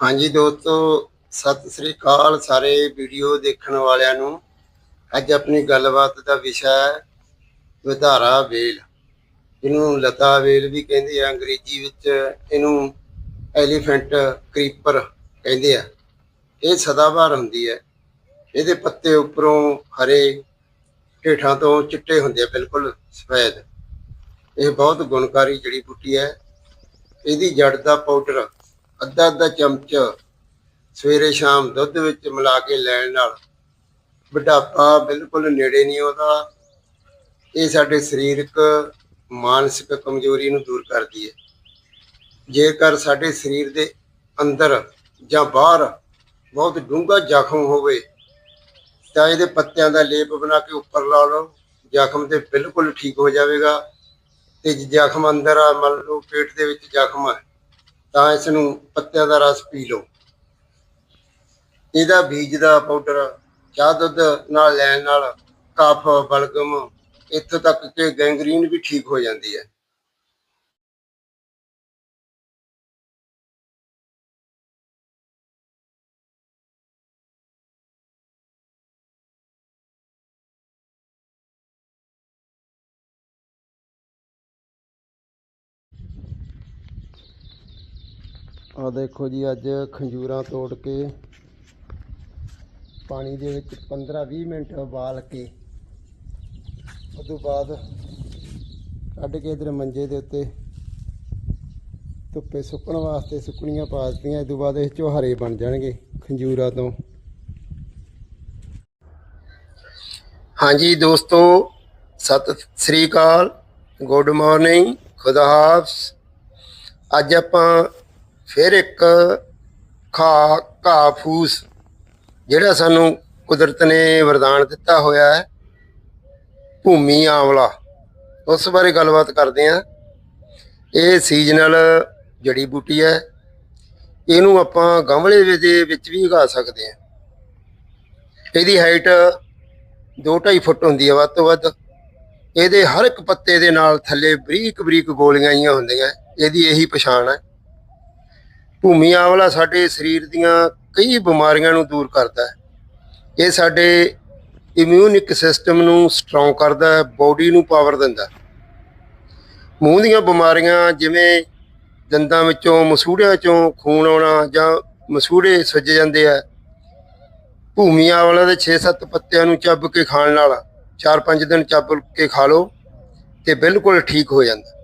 ਹਾਂਜੀ ਦੋਸਤੋ, ਸਤਿ ਸ੍ਰੀ ਅਕਾਲ ਸਾਰੇ ਵੀਡੀਓ ਦੇਖਣ ਵਾਲਿਆਂ ਨੂੰ। ਅੱਜ ਆਪਣੀ ਗੱਲਬਾਤ ਦਾ ਵਿਸ਼ਾ ਹੈ, ਵਿਧਾਰਾ ਵੇਲ। ਇਹਨੂੰ ਲਤਾ ਵੇਲ ਵੀ ਕਹਿੰਦੇ ਆ, ਅੰਗਰੇਜ਼ੀ ਵਿੱਚ ਇਹਨੂੰ ਐਲੀਫੈਂਟ ਕਰੀਪਰ ਕਹਿੰਦੇ ਆ। ਇਹ ਸਦਾਬਹਾਰ ਹੁੰਦੀ ਹੈ। ਇਹਦੇ ਪੱਤੇ ਉੱਪਰੋਂ ਹਰੇ ਢੇਠਾਂ ਤੋਂ ਚਿੱਟੇ ਹੁੰਦੇ ਆ, ਬਿਲਕੁਲ ਸਫੈਦ। ਇਹ ਬਹੁਤ ਗੁਣਕਾਰੀ ਜੜੀ ਬੂਟੀ ਹੈ, ਇਹਦੀ ਜੜ ਦਾ ਪਾਊਡਰ ਅੱਧਾ ਅੱਧਾ ਚਮਚ ਸਵੇਰੇ ਸ਼ਾਮ ਦੁੱਧ ਵਿੱਚ ਮਿਲਾ ਕੇ ਲੈਣ ਨਾਲ ਬੁਢਾਪਾ ਬਿਲਕੁਲ ਨੇੜੇ ਨਹੀਂ ਆਉਂਦਾ। ਇਹ ਸਾਡੇ ਸਰੀਰਕ, ਮਾਨਸਿਕ ਕਮਜ਼ੋਰੀ ਨੂੰ ਦੂਰ ਕਰਦੀ ਹੈ। ਜੇਕਰ ਸਾਡੇ ਸਰੀਰ ਦੇ ਅੰਦਰ ਜਾਂ ਬਾਹਰ ਬਹੁਤ ਡੂੰਘਾ ਜ਼ਖਮ ਹੋਵੇ, ਤਾਂ ਇਹਦੇ ਪੱਤਿਆਂ ਦਾ ਲੇਪ ਬਣਾ ਕੇ ਉੱਪਰ ਲਾ ਲਓ। ਜ਼ਖਮ ਤੇ ਬਿਲਕੁਲ ਠੀਕ ਹੋ ਜਾਵੇਗਾ। ਤੇ ਜ਼ਖਮ ਅੰਦਰ ਆ, ਮੰਨ ਲਓ ਪੇਟ ਦੇ ਵਿੱਚ ਜ਼ਖਮ ਹੈ। ਤਾਂ ਇਸ ਨੂੰ ਪੱਤਿਆਂ ਦਾ ਰਸ ਪੀ ਲਓ। ਇਹਦਾ ਬੀਜ ਦਾ ਪਾਊਡਰ ਚਾਹ ਦੁੱਧ ਨਾਲ ਲੈਣ ਨਾਲ ਕਫ, ਬਲਗਮ ਇੱਥੋਂ ਤੱਕ ਕਿ ਗੈਂਗਰੀਨ ਵੀ ਠੀਕ ਹੋ ਜਾਂਦੀ ਹੈ। ਆ ਦੇਖੋ ਜੀ, ਅੱਜ ਖੰਜੂਰਾਂ ਤੋੜ ਕੇ ਪਾਣੀ ਦੇ ਵਿੱਚ 15-20 ਮਿੰਟ ਉਬਾਲ ਕੇ ਉਸ ਤੋਂ ਬਾਅਦ ਕੱਢ ਕੇ ਇਧਰ ਮੰਜੇ ਦੇ ਉੱਤੇ ਧੁੱਪੇ ਸੁੱਕਣ ਵਾਸਤੇ ਸੁੱਕਣੀਆਂ ਪਾ ਦਿੱਤੀਆਂ। ਇਸ ਤੋਂ ਬਾਅਦ ਇਹ ਚੋਂ ਬਣ ਜਾਣਗੇ ਖੰਜੂਰਾਂ ਤੋਂ। ਹਾਂਜੀ ਦੋਸਤੋ, ਸਤਿ ਸ੍ਰੀ ਅਕਾਲ। Good morning. ਖੁਦਾ ਹਾਫਿਜ਼। ਅੱਜ ਆਪਾਂ ਫਿਰ ਇੱਕ ਖਾ ਘਾਹ ਫੂਸ ਜਿਹੜਾ ਸਾਨੂੰ ਕੁਦਰਤ ਨੇ ਵਰਦਾਨ ਦਿੱਤਾ ਹੋਇਆ ਹੈ, ਭੂਮੀ ਆਂਵਲਾ। ਉਸ ਬਾਰੇ ਗੱਲਬਾਤ ਕਰਦੇ ਹਾਂ। ਇਹ ਸੀਜ਼ਨਲ ਜੜੀ ਬੂਟੀ ਹੈ। ਇਹਨੂੰ ਆਪਾਂ ਗਮਲੇ ਦੇ ਵਿੱਚ ਵੀ ਉਗਾ ਸਕਦੇ ਹਾਂ। ਇਹਦੀ ਹਾਈਟ 2.5 ਫੁੱਟ ਹੁੰਦੀ ਹੈ ਵੱਧ ਤੋਂ ਵੱਧ। ਇਹਦੇ ਹਰ ਇੱਕ ਪੱਤੇ ਦੇ ਨਾਲ ਥੱਲੇ ਬਰੀਕ ਬਰੀਕ ਗੋਲੀਆਂ ਆਈਆਂ ਹੁੰਦੀਆਂ। ਇਹਦੀ ਇਹੀ ਪਛਾਣ ਹੈ। ਭੂਮੀ ਆਂਵਲਾ ਸਾਡੇ ਸਰੀਰ ਦੀਆਂ ਕਈ ਬਿਮਾਰੀਆਂ ਨੂੰ ਦੂਰ ਕਰਦਾ ਹੈ। ਇਹ ਸਾਡੇ ਇਮਿਊਨਿਕ ਸਿਸਟਮ ਨੂੰ ਸਟਰੋਂਗ ਕਰਦਾ ਹੈ ਬਾਡੀ ਨੂੰ ਪਾਵਰ ਦਿੰਦਾ ਮੂੰਹ ਦੀਆਂ ਬਿਮਾਰੀਆਂ ਜਿਵੇਂ ਦੰਦਾਂ ਵਿੱਚੋਂ, ਮਸੂੜਿਆਂ ਚੋਂ ਖੂਨ ਆਉਣਾ ਜਾਂ ਮਸੂੜੇ ਸੁੱਜ ਜਾਂਦੇ ਆ ਭੂਮੀ ਆਂਵਲਾ ਦੇ 6-7 ਪੱਤਿਆਂ ਨੂੰ ਚੱਬ ਕੇ ਖਾਣ ਨਾਲ 4-5 ਦਿਨ ਚੱਬ ਕੇ ਖਾ ਲਓ ਤੇ ਬਿਲਕੁਲ ਠੀਕ ਹੋ ਜਾਂਦਾ।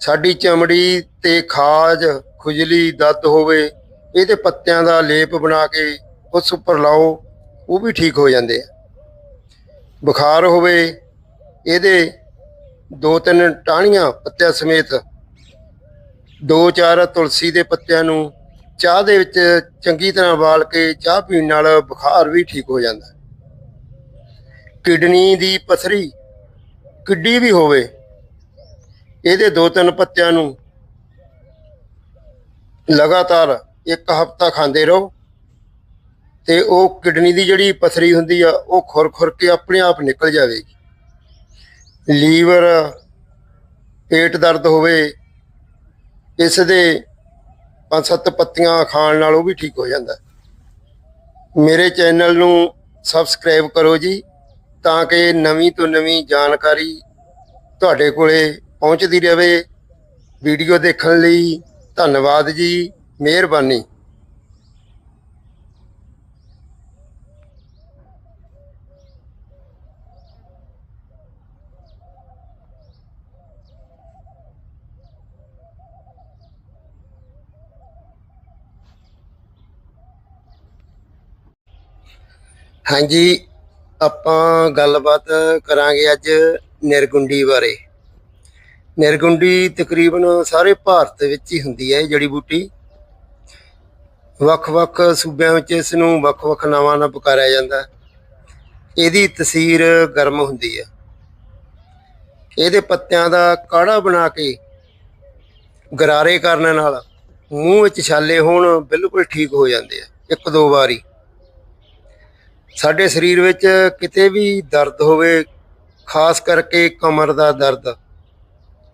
ਸਾਡੀ ਚਮੜੀ ਤੇ ਖਾਜ ਖੁਜਲੀ ਦਰਦ ਹੋਵੇ, ਇਹਦੇ ਪੱਤਿਆਂ ਦਾ ਲੇਪ ਬਣਾ ਕੇ ਉਸ ਉੱਪਰ ਲਾਓ, ਉਹ ਵੀ ਠੀਕ ਹੋ ਜਾਂਦੇ ਆ। ਬੁਖਾਰ ਹੋਵੇ, ਇਹਦੇ ਦੋ ਤਿੰਨ ਟਾਹਣੀਆਂ ਪੱਤਿਆਂ ਸਮੇਤ ਦੋ ਚਾਰ ਤੁਲਸੀ ਦੇ ਪੱਤਿਆਂ ਨੂੰ ਚਾਹ ਦੇ ਵਿੱਚ ਚੰਗੀ ਤਰ੍ਹਾਂ ਉਬਾਲ ਕੇ ਚਾਹ ਪੀਣ ਨਾਲ ਬੁਖਾਰ ਵੀ ਠੀਕ ਹੋ ਜਾਂਦਾ। ਕਿਡਨੀ ਦੀ ਪਥਰੀ ਕਿੱਡੀ ਵੀ ਹੋਵੇ, ਇਹਦੇ ਦੋ ਤਿੰਨ ਪੱਤਿਆਂ ਨੂੰ ਲਗਾਤਾਰ ਇੱਕ ਹਫ਼ਤਾ ਖਾਂਦੇ ਰਹੋ ਤੇ ਉਹ ਕਿਡਨੀ ਦੀ ਜਿਹੜੀ ਪਥਰੀ ਹੁੰਦੀ ਆ, ਉਹ ਖੁਰ ਖੁਰ ਕੇ ਆਪਣੇ ਆਪ ਨਿਕਲ ਜਾਵੇਗੀ। ਲੀਵਰ, ਪੇਟ ਦਰਦ ਹੋਵੇ, ਇਸ ਦੇ ਪੰਜ ਸੱਤ ਪੱਤੀਆਂ ਖਾਣ ਨਾਲ ਉਹ ਵੀ ਠੀਕ ਹੋ ਜਾਂਦਾ। ਮੇਰੇ ਚੈਨਲ ਨੂੰ ਸਬਸਕ੍ਰਾਈਬ ਕਰੋ ਜੀ, ਤਾਂ ਕਿ ਨਵੀਂ ਤੋਂ ਨਵੀਂ ਜਾਣਕਾਰੀ ਤੁਹਾਡੇ ਕੋਲੇ ਪਹੁੰਚਦੀ ਰਹੇ। ਵੀਡੀਓ ਦੇਖਣ ਲਈ ਧੰਨਵਾਦ ਜੀ ਮਿਹਰਬਾਨੀ। ਹਾਂਜੀ ਆਪਾਂ ਗੱਲਬਾਤ ਕਰਾਂਗੇ ਅੱਜ ਨਿਰਗੁੰਡੀ ਬਾਰੇ। ਨਿਰਗੁੰਡੀ ਤਕਰੀਬਨ ਸਾਰੇ ਭਾਰਤ ਵਿੱਚ ਹੀ ਹੁੰਦੀ ਹੈ ਇਹ ਜੜੀ ਬੂਟੀ। ਵੱਖ-ਵੱਖ ਸੂਬਿਆਂ ਵਿੱਚ ਇਸ ਨੂੰ ਵੱਖ-ਵੱਖ ਨਾਵਾਂ ਨਾਲ ਪੁਕਾਰਿਆ ਜਾਂਦਾ ਹੈ। ਇਹਦੀ ਤਸੀਰ ਗਰਮ ਹੁੰਦੀ ਹੈ। ਇਹਦੇ ਪੱਤਿਆਂ ਦਾ ਕਾੜਾ ਬਣਾ ਕੇ ਗਰਾਰੇ ਕਰਨ ਨਾਲ ਮੂੰਹ ਵਿੱਚ ਛਾਲੇ ਹੋਣ ਬਿਲਕੁਲ ਠੀਕ ਹੋ ਜਾਂਦੇ ਆ, ਇੱਕ ਦੋ ਵਾਰੀ। ਸਾਡੇ ਸਰੀਰ ਵਿੱਚ ਕਿਤੇ ਵੀ ਦਰਦ ਹੋਵੇ, ਖਾਸ ਕਰਕੇ ਕਮਰ ਦਾ ਦਰਦ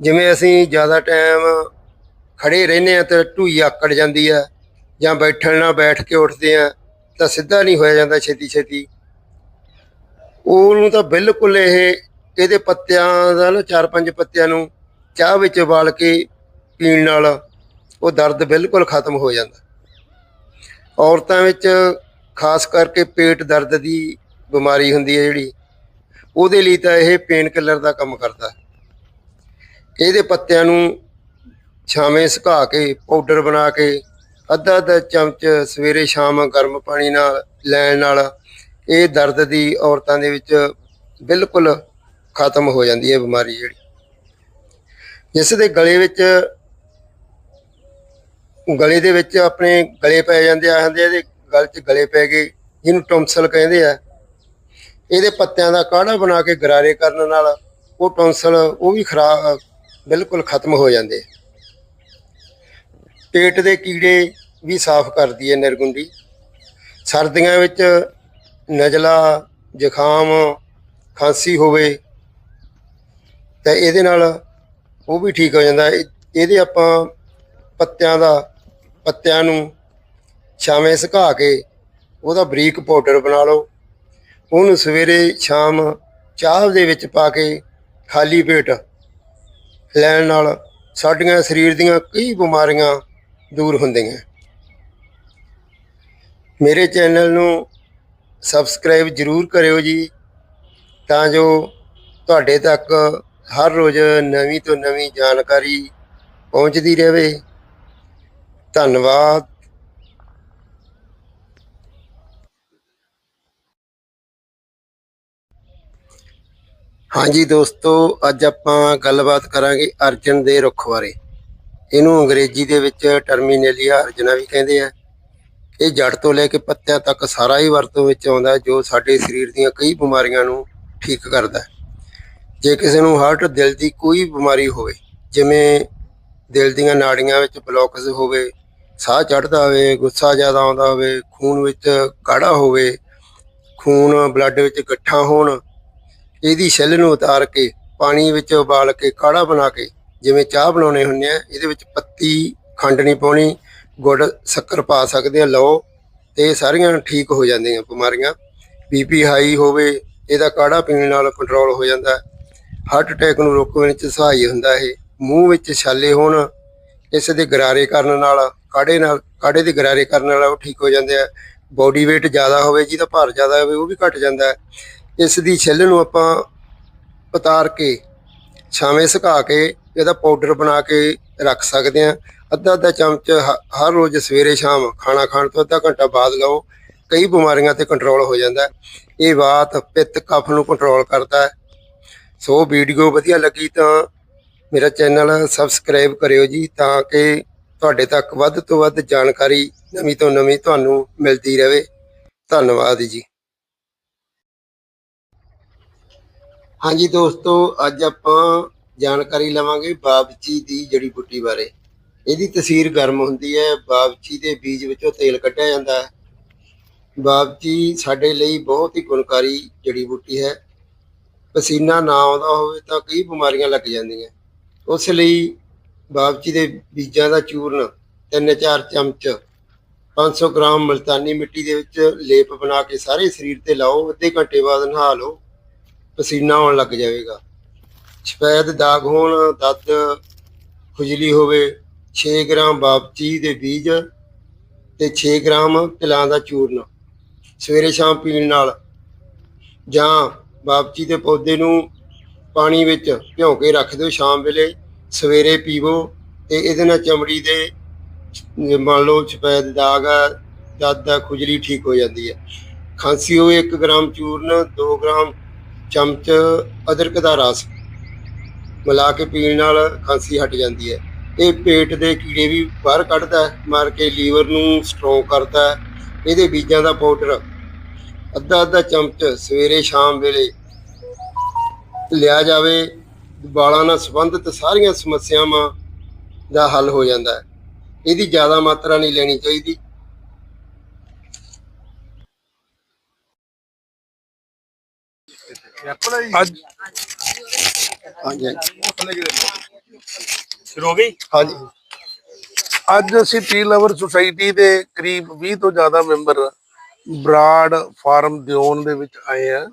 ਜਿਵੇਂ ਅਸੀਂ ਜ਼ਿਆਦਾ ਟਾਈਮ ਖੜੇ ਰਹਿੰਦੇ ਆ ਤੇ ਢੂਈ ਆਕੜ ਜਾਂਦੀ ਹੈ ਜਾਂ ਬੈਠਣ ਨਾਲ ਬੈਠ ਕੇ ਉੱਠਦੇ ਆ ਤਾਂ ਸਿੱਧਾ ਨਹੀਂ ਹੋਇਆ ਜਾਂਦਾ ਛੇਤੀ ਛੇਤੀ। ਉਹਨੂੰ ਤਾਂ ਬਿਲਕੁਲ ਇਹ, ਇਹਦੇ ਪੱਤਿਆਂ ਦਾ ਨਾ ਚਾਰ ਪੰਜ ਪੱਤਿਆਂ ਨੂੰ ਚਾਹ ਵਿੱਚ ਉਬਾਲ ਕੇ ਪੀਣ ਨਾਲ ਉਹ ਦਰਦ ਬਿਲਕੁਲ ਖਤਮ ਹੋ ਜਾਂਦਾ। ਔਰਤਾਂ ਵਿੱਚ ਖਾਸ ਕਰਕੇ ਪੇਟ ਦਰਦ ਦੀ ਬਿਮਾਰੀ ਹੁੰਦੀ ਹੈ ਜਿਹੜੀ, ਉਹਦੇ ਲਈ ਤਾਂ ਇਹ ਪੇਨ ਕਿਲਰ ਦਾ ਕੰਮ ਕਰਦਾ। ਇਹਦੇ ਪੱਤਿਆਂ ਨੂੰ ਛਾਵੇਂ ਸੁਕਾ ਕੇ ਪਾਊਡਰ ਬਣਾ ਕੇ, ਅੱਧਾ ਅੱਧਾ ਚਮਚ ਸਵੇਰੇ ਸ਼ਾਮ ਗਰਮ ਪਾਣੀ ਨਾਲ ਲੈਣ ਨਾਲ ਇਹ ਦਰਦ ਦੀ ਔਰਤਾਂ ਦੇ ਵਿੱਚ ਬਿਲਕੁਲ ਖਤਮ ਹੋ ਜਾਂਦੀ ਹੈ ਬਿਮਾਰੀ ਜਿਹੜੀ। ਜਿਸ ਦੇ ਗਲੇ ਵਿੱਚ, ਗਲੇ ਦੇ ਵਿੱਚ ਆਪਣੇ ਗਲੇ ਪੈ ਜਾਂਦੇ ਆ ਹੁੰਦੇ ਇਹਦੇ ਗਲ 'ਚ ਗਲੇ ਪੈ ਗਏ, ਜਿਹਨੂੰ ਟੌਂਸਲ ਕਹਿੰਦੇ ਆ। ਇਹਦੇ ਪੱਤਿਆਂ ਦਾ ਕਾੜਾ ਬਣਾ ਕੇ ਗਰਾਰੇ ਕਰਨ ਨਾਲ ਉਹ ਟੌਂਸਲ ਉਹ ਵੀ ਖਰਾ ਬਿਲਕੁਲ ਖਤਮ ਹੋ ਜਾਂਦੇ। ਪੇਟ ਦੇ ਕੀੜੇ ਵੀ ਸਾਫ਼ ਕਰਦੀ ਹੈ ਨਿਰਗੁੰਡੀ। ਸਰਦੀਆਂ ਵਿੱਚ ਨਜ਼ਲਾ, ਜ਼ੁਕਾਮ, ਖਾਂਸੀ ਹੋਵੇ, ਤਾਂ ਇਹਦੇ ਨਾਲ ਉਹ ਵੀ ਠੀਕ ਹੋ ਜਾਂਦਾ। ਇਹ- ਇਹਦੇ ਆਪਾਂ ਪੱਤਿਆਂ ਦਾ, ਪੱਤਿਆਂ ਨੂੰ ਛਾਵੇਂ ਸੁਕਾ ਕੇ ਉਹਦਾ ਬਰੀਕ ਪਾਊਡਰ ਬਣਾ ਲਓ। ਉਹਨੂੰ ਸਵੇਰੇ ਸ਼ਾਮ ਚਾਹ ਦੇ ਵਿੱਚ ਪਾ ਕੇ ਖਾਲੀ ਪੇਟ ਲੈਣ ਨਾਲ ਸਾਡੀਆਂ ਸਰੀਰ ਦੀਆਂ ਕਈ ਬਿਮਾਰੀਆਂ ਦੂਰ ਹੁੰਦੀਆਂ। ਮੇਰੇ ਚੈਨਲ ਨੂੰ ਸਬਸਕ੍ਰਾਈਬ ਜ਼ਰੂਰ ਕਰਿਓ ਜੀ, ਤਾਂ ਜੋ ਤੁਹਾਡੇ ਤੱਕ ਹਰ ਰੋਜ਼ ਨਵੀਂ ਤੋਂ ਨਵੀਂ ਜਾਣਕਾਰੀ ਪਹੁੰਚਦੀ ਰਹੇ। ਧੰਨਵਾਦ। ਹਾਂਜੀ ਦੋਸਤੋ, ਅੱਜ ਆਪਾਂ ਗੱਲਬਾਤ ਕਰਾਂਗੇ ਅਰਜਨ ਦੇ ਰੁੱਖ ਬਾਰੇ। ਇਹਨੂੰ ਅੰਗਰੇਜ਼ੀ ਦੇ ਵਿੱਚ ਟਰਮੀਨੇਲੀਆ ਅਰਜਨਾ ਵੀ ਕਹਿੰਦੇ ਆ। ਇਹ ਜੜ ਤੋਂ ਲੈ ਕੇ ਪੱਤਿਆਂ ਤੱਕ ਸਾਰਾ ਹੀ ਵਰਤੋਂ ਵਿੱਚ ਆਉਂਦਾ, ਜੋ ਸਾਡੇ ਸਰੀਰ ਦੀਆਂ ਕਈ ਬਿਮਾਰੀਆਂ ਨੂੰ ਠੀਕ ਕਰਦਾ। ਜੇ ਕਿਸੇ ਨੂੰ ਹਾਰਟ ਦਿਲ ਦੀ ਕੋਈ ਬਿਮਾਰੀ ਹੋਵੇ, ਜਿਵੇਂ ਦਿਲ ਦੀਆਂ ਨਾੜੀਆਂ ਵਿੱਚ ਬਲੌਕਸ ਹੋਵੇ, ਸਾਹ ਚੜਦਾ ਹੋਵੇ, ਗੁੱਸਾ ਜ਼ਿਆਦਾ ਆਉਂਦਾ ਹੋਵੇ, ਖੂਨ ਵਿੱਚ ਗਾੜਾ ਹੋਵੇ, ਖੂਨ ਬਲੱਡ ਵਿੱਚ ਇਕੱਠਾ ਹੋਣ ਇਹਦੀ ਛਿੱਲ ਨੂੰ ਉਤਾਰ ਕੇ ਪਾਣੀ ਵਿੱਚ ਉਬਾਲ ਕੇ ਕਾੜਾ ਬਣਾ ਕੇ ਜਿਵੇਂ ਚਾਹ ਬਣਾਉਣੇ ਹੁੰਦੇ ਆ, ਇਹਦੇ ਵਿੱਚ ਪੱਤੀ, ਖੰਡ ਨਹੀਂ ਪਾਉਣੀ, ਗੁੜ, ਸ਼ੱਕਰ ਪਾ ਸਕਦੇ ਆ, ਲਓ, ਤੇ ਇਹ ਸਾਰੀਆਂ ਠੀਕ ਹੋ ਜਾਂਦੀਆਂ ਬਿਮਾਰੀਆਂ। ਬੀਪੀ ਹਾਈ ਹੋਵੇ, ਇਹਦਾ ਕਾੜਾ ਪੀਣ ਨਾਲ ਕੰਟਰੋਲ ਹੋ ਜਾਂਦਾ। ਹਾਰਟ ਅਟੈਕ ਨੂੰ ਰੋਕਣ ਵਿੱਚ ਸਹਾਈ ਹੁੰਦਾ ਇਹ। ਮੂੰਹ ਵਿੱਚ ਛਾਲੇ ਹੋਣ, ਇਸ ਦੇ ਗਰਾਰੇ ਕਰਨ ਨਾਲ, ਕਾੜੇ ਨਾਲ, ਕਾੜੇ ਦੇ ਗਰਾਰੇ ਕਰਨ ਨਾਲ ਉਹ ਠੀਕ ਹੋ ਜਾਂਦੇ ਆ। ਬੋਡੀ weight ਜ਼ਿਆਦਾ ਹੋਵੇ, ਜਿਹਦਾ ਭਾਰ ਜ਼ਿਆਦਾ ਹੋਵੇ, ਉਹ ਵੀ ਘਟ ਜਾਂਦਾ। ਇਸ ਦੀ ਛਿੱਲ ਨੂੰ ਆਪਾਂ ਉਤਾਰ ਕੇ, ਛਾਵੇਂ ਸੁਕਾ ਕੇ, ਇਹਦਾ ਪਾਊਡਰ ਬਣਾ ਕੇ ਰੱਖ ਸਕਦੇ ਆ ਅੱਧਾ ਅੱਧਾ ਚਮਚ ਹ- ਹਰ ਰੋਜ਼ ਸਵੇਰੇ ਸ਼ਾਮ ਖਾਣਾ ਖਾਣ ਤੋਂ ਅੱਧਾ ਘੰਟਾ ਬਾਅਦ ਲਓ। ਕਈ ਬਿਮਾਰੀਆਂ ਤੇ ਕੰਟਰੋਲ ਹੋ ਜਾਂਦਾ ਇਹ ਬਾਤ ਪਿੱਤ ਕਫ ਨੂੰ ਕੰਟਰੋਲ ਕਰਦਾ ਹੈ। ਸੋ ਵੀਡੀਓ ਵਧੀਆ ਲੱਗੀ ਤਾਂ ਮੇਰਾ ਚੈਨਲ ਸਬਸਕ੍ਰਾਈਬ ਕਰਿਓ ਜੀ, ਤਾਂ ਕਿ ਤੁਹਾਡੇ ਤੱਕ ਵੱਧ ਤੋਂ ਵੱਧ ਜਾਣਕਾਰੀ ਨਵੀਂ ਤੋਂ ਨਵੀਂ ਤੁਹਾਨੂੰ ਮਿਲਦੀ ਰਹੇ। ਧੰਨਵਾਦ ਜੀ। ਹਾਂਜੀ ਦੋਸਤੋ, ਅੱਜ ਆਪਾਂ ਜਾਣਕਾਰੀ ਲਵਾਂਗੇ ਬਾਬਚੀ ਦੀ ਜੜੀ ਬੂਟੀ ਬਾਰੇ। ਇਹਦੀ ਤਸੀਰ ਗਰਮ ਹੁੰਦੀ ਹੈ, ਬਾਬਚੀ ਦੇ ਬੀਜ ਵਿੱਚੋਂ ਤੇਲ ਕੱਢਿਆ ਜਾਂਦਾ ਹੈ। ਬਾਬਚੀ ਸਾਡੇ ਲਈ ਬਹੁਤ ਹੀ ਗੁਣਕਾਰੀ ਜੜੀ ਬੂਟੀ ਹੈ। ਪਸੀਨਾ ਨਾ ਆਉਂਦਾ ਹੋਵੇ ਤਾਂ ਕਈ ਬਿਮਾਰੀਆਂ ਲੱਗ ਜਾਂਦੀਆਂ। ਉਸ ਲਈ ਬਾਬਚੀ ਦੇ ਬੀਜਾਂ ਦਾ ਚੂਰਨ 3-4 ਚਮਚ 500 ਗ੍ਰਾਮ ਮਲਤਾਨੀ ਮਿੱਟੀ ਦੇ ਵਿੱਚ ਲੇਪ ਬਣਾ ਕੇ ਸਾਰੇ ਸਰੀਰ ਤੇ ਲਾਓ, ਅੱਧੇ ਘੰਟੇ ਬਾਅਦ ਨਹਾ ਲਓ। ਪਸੀਨਾ ਆਉਣ ਲੱਗ ਜਾਵੇਗਾ। ਸਫੈਦ ਦਾਗ ਹੋਣ, ਦਰਦ ਖੁਜਲੀ ਹੋਵੇ 6 ਗ੍ਰਾਮ ਬਾਬਚੀ ਦੇ ਬੀਜ ਤੇ 6 ਗ੍ਰਾਮ ਤਿਲਾਂ ਦਾ ਚੂਰਨ। ਸਵੇਰੇ ਸ਼ਾਮ ਪੀਣ ਨਾਲ ਜਾਂ ਬਾਬਚੀ ਦੇ ਪੌਦੇ ਨੂੰ ਪਾਣੀ ਵਿੱਚ ਭਿਉਂ ਕੇ ਰੱਖ ਦਿਓ ਸ਼ਾਮ ਵੇਲੇ, ਸਵੇਰੇ ਪੀਵੋ ਤੇ ਇਹਦੇ ਨਾਲ ਚਮੜੀ ਦੇ ਮੰਨ ਲਓ ਸਫੈਦ ਦਾਗ ਆ ਦਰਦ ਆ ਖੁਜਲੀ ਠੀਕ ਹੋ ਜਾਂਦੀ ਹੈ। ਖਾਂਸੀ ਹੋਵੇ 1 ਗ੍ਰਾਮ ਚੂਰਨ 2 ਗ੍ਰਾਮ ਚਮਚ ਅਦਰਕ ਦਾ ਰਸ ਮਿਲਾ ਕੇ ਪੀਣ ਨਾਲ ਖਾਂਸੀ ਹਟ ਜਾਂਦੀ ਹੈ। ਇਹ ਪੇਟ ਦੇ ਕੀੜੇ ਵੀ ਬਾਹਰ ਕੱਢਦਾ ਹੈ, ਮਾਰ ਕੇ ਲੀਵਰ ਨੂੰ ਸਟਰੋਂਗ ਕਰਦਾ ਹੈ। ਇਹਦੇ ਬੀਜਾਂ ਦਾ ਪਾਊਡਰ ਅੱਧਾ ਅੱਧਾ ਚਮਚ ਸਵੇਰੇ ਸ਼ਾਮ ਵੇਲੇ ਲਿਆ ਜਾਵੇ। ਵਾਲਾਂ ਨਾਲ ਸੰਬੰਧਿਤ ਸਾਰੀਆਂ ਸਮੱਸਿਆਵਾਂ ਦਾ ਹੱਲ ਹੋ ਜਾਂਦਾ ਹੈ। ਇਹਦੀ ਜ਼ਿਆਦਾ ਮਾਤਰਾ ਨਹੀਂ ਲੈਣੀ ਚਾਹੀਦੀ। ਅੱਜ। ਹਾਂਜੀ ਸ਼ੁਰੂ ਹੋ ਗਈ? ਹਾਂਜੀ। ਅੱਜ ਅਸੀਂ ਟੀ ਲਵਰ ਸੁਸਾਇਟੀ ਦੇ ਕਰੀਬ 20 ਤੋਂ ਜ਼ਿਆਦਾ ਮੈਂਬਰ ਬਰਾੜ ਫਾਰਮ ਦਿਓਨ ਦੇ ਵਿੱਚ ਆਏ ਆ।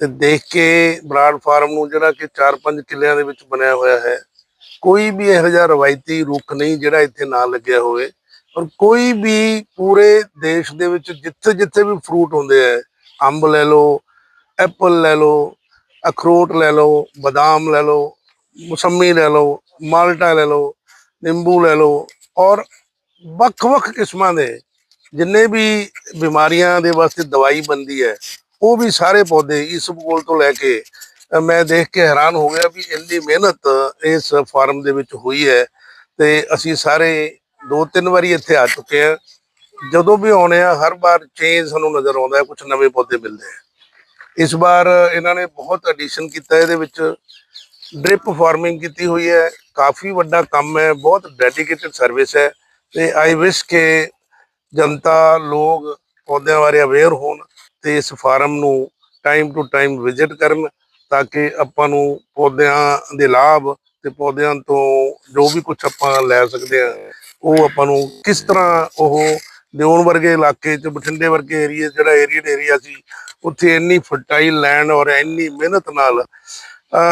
ਤੇ ਦੇਖ ਕੇ ਬਰਾੜ ਫਾਰਮ ਨੂੰ ਜਿਹੜਾ ਕਿ 4-5 ਕਿੱਲਿਆਂ ਦੇ ਵਿੱਚ ਬਣਿਆ ਹੋਇਆ ਹੈ। ਕੋਈ ਵੀ ਇਹੋ ਜਿਹਾ ਰਵਾਇਤੀ ਰੁੱਖ ਨਹੀਂ ਜਿਹੜਾ ਇੱਥੇ ਨਾ ਲੱਗਿਆ ਹੋਵੇ। ਔਰ ਕੋਈ ਵੀ ਪੂਰੇ ਦੇਸ਼ ਦੇ ਵਿੱਚ ਜਿੱਥੇ ਜਿੱਥੇ ਵੀ ਫਰੂਟ ਹੁੰਦੇ ਆ ਅੰਬ ਲੈ ਲਓ ਐਪਲ ਲੈ ਲਓ, ਅਖਰੋਟ ਲੈ ਲਓ, ਬਦਾਮ ਲੈ ਲਓ, ਮੌਸਮੀ ਲੈ ਲਓ, ਮਾਲਟਾ ਲੈ ਲਓ, ਨਿੰਬੂ ਲੈ ਲਓ ਔਰ ਵੱਖ-ਵੱਖ ਕਿਸਮਾਂ ਦੇ ਜਿੰਨੇ ਵੀ ਬਿਮਾਰੀਆਂ ਦੇ ਵਾਸਤੇ ਦਵਾਈ ਬੰਦੀ ਹੈ, ਉਹ ਵੀ ਸਾਰੇ ਪੌਦੇ ਇਸ ਕੋਲ ਤੋਂ ਲੈ ਕੇ ਮੈਂ ਦੇਖ ਕੇ ਹੈਰਾਨ ਹੋ ਗਿਆ ਵੀ ਇੰਨੀ ਮਿਹਨਤ ਇਸ ਫਾਰਮ ਦੇ ਵਿੱਚ ਹੋਈ ਹੈ ਤੇ ਅਸੀਂ ਸਾਰੇ ਦੋ ਤਿੰਨ ਵਾਰੀ ਇੱਥੇ ਆ ਚੁੱਕੇ ਆ ਜਦੋਂ ਵੀ ਆਉਣੇ ਆ, ਹਰ ਵਾਰ ਚੇਂਜ ਸਾਨੂੰ ਨਜ਼ਰ ਆਉਂਦਾ ਹੈ ਕੁਝ ਨਵੇਂ ਪੌਦੇ ਮਿਲਦੇ ਆ। ਇਸ ਵਾਰ ਇਹਨਾਂ ਨੇ ਬਹੁਤ ਐਡੀਸ਼ਨ ਕੀਤਾ, ਇਹਦੇ ਵਿੱਚ ਡ੍ਰਿਪ ਫਾਰਮਿੰਗ ਕੀਤੀ ਹੋਈ ਹੈ, ਕਾਫੀ ਵੱਡਾ ਕੰਮ ਹੈ, ਬਹੁਤ ਡੈਡੀਕੇਟਿਡ ਸਰਵਿਸ ਹੈ ਤੇ ਆਈ ਵਿਸ਼ ਕਿ ਜਨਤਾ, ਲੋਕ ਪੌਦਿਆਂ ਬਾਰੇ ਅਵੇਅਰ ਹੋਣ ਤੇ ਇਸ ਫਾਰਮ ਨੂੰ ਟਾਈਮ ਟੂ ਟਾਈਮ ਵਿਜ਼ਿਟ ਕਰਨ ਤਾਂ ਕਿ ਆਪਾਂ ਨੂੰ ਪੌਦਿਆਂ ਦੇ ਲਾਭ ਤੇ ਪੌਦਿਆਂ ਤੋਂ ਜੋ ਵੀ ਕੁਝ ਆਪਾਂ ਲੈ ਸਕਦੇ ਆ ਉਹ ਆਪਾਂ ਨੂੰ ਕਿਸ ਤਰ੍ਹਾਂ ਉਹ ਦਿਓਣ ਵਰਗੇ ਇਲਾਕੇ ਚ, ਬਠਿੰਡੇ ਵਰਗੇ ਏਰੀਆ ਜਿਹੜਾ ਏਰੀਅਨ ਏਰੀਆ ਸੀ ਉੱਥੇ ਇੰਨੀ ਫਰਟਾਈਲ ਲੈਂਡ ਔਰ ਇੰਨੀ ਮਿਹਨਤ ਨਾਲ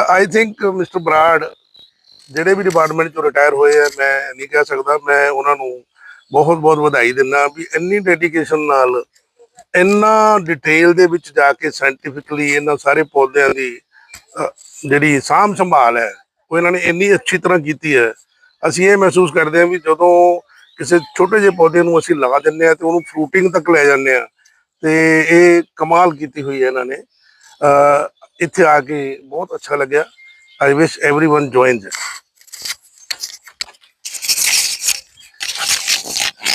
ਆਈ ਥਿੰਕ ਮਿਸਟਰ ਬਰਾੜ ਜਿਹੜੇ ਵੀ ਡਿਪਾਰਟਮੈਂਟ ਚੋਂ ਰਿਟਾਇਰ ਹੋਏ ਆ, ਮੈਂ ਨਹੀਂ ਕਹਿ ਸਕਦਾ, ਮੈਂ ਉਹਨਾਂ ਨੂੰ ਬਹੁਤ ਬਹੁਤ ਵਧਾਈ ਦਿੰਦਾ ਵੀ ਇੰਨੀ ਡੈਡੀਕੇਸ਼ਨ ਨਾਲ ਇੰਨਾ ਡਿਟੇਲ ਦੇ ਵਿੱਚ ਜਾ ਕੇ ਸਾਇੰਟੀਫਿਕਲੀ ਇਹਨਾਂ ਸਾਰੇ ਪੌਦਿਆਂ ਦੀ ਜਿਹੜੀ ਸਾਂਭ ਸੰਭਾਲ ਹੈ, ਉਹ ਇਹਨਾਂ ਨੇ ਇੰਨੀ ਅੱਛੀ ਤਰ੍ਹਾਂ ਕੀਤੀ ਹੈ। ਅਸੀਂ ਇਹ ਮਹਿਸੂਸ ਕਰਦੇ ਹਾਂ ਵੀ ਜਦੋਂ ਕਿਸੇ ਛੋਟੇ ਜਿਹੇ ਪੌਦੇ ਨੂੰ ਅਸੀਂ ਲਗਾ ਦਿੰਦੇ ਆ ਤੇ ਉਹਨੂੰ ਫਰੂਟਿੰਗ ਤੱਕ ਲੈ ਜਾਂਦੇ ਆ ਤੇ ਇਹ ਕਮਾਲ ਕੀਤੀ ਹੋਈ ਹੈ ਇਹਨਾਂ ਨੇ ਅ, ਇੱਥੇ ਆ ਕੇ ਬਹੁਤ ਅੱਛਾ ਲੱਗਿਆ ਆਈ ਵਿਸ਼ एवरीवन ਜੁਆਇਨਸ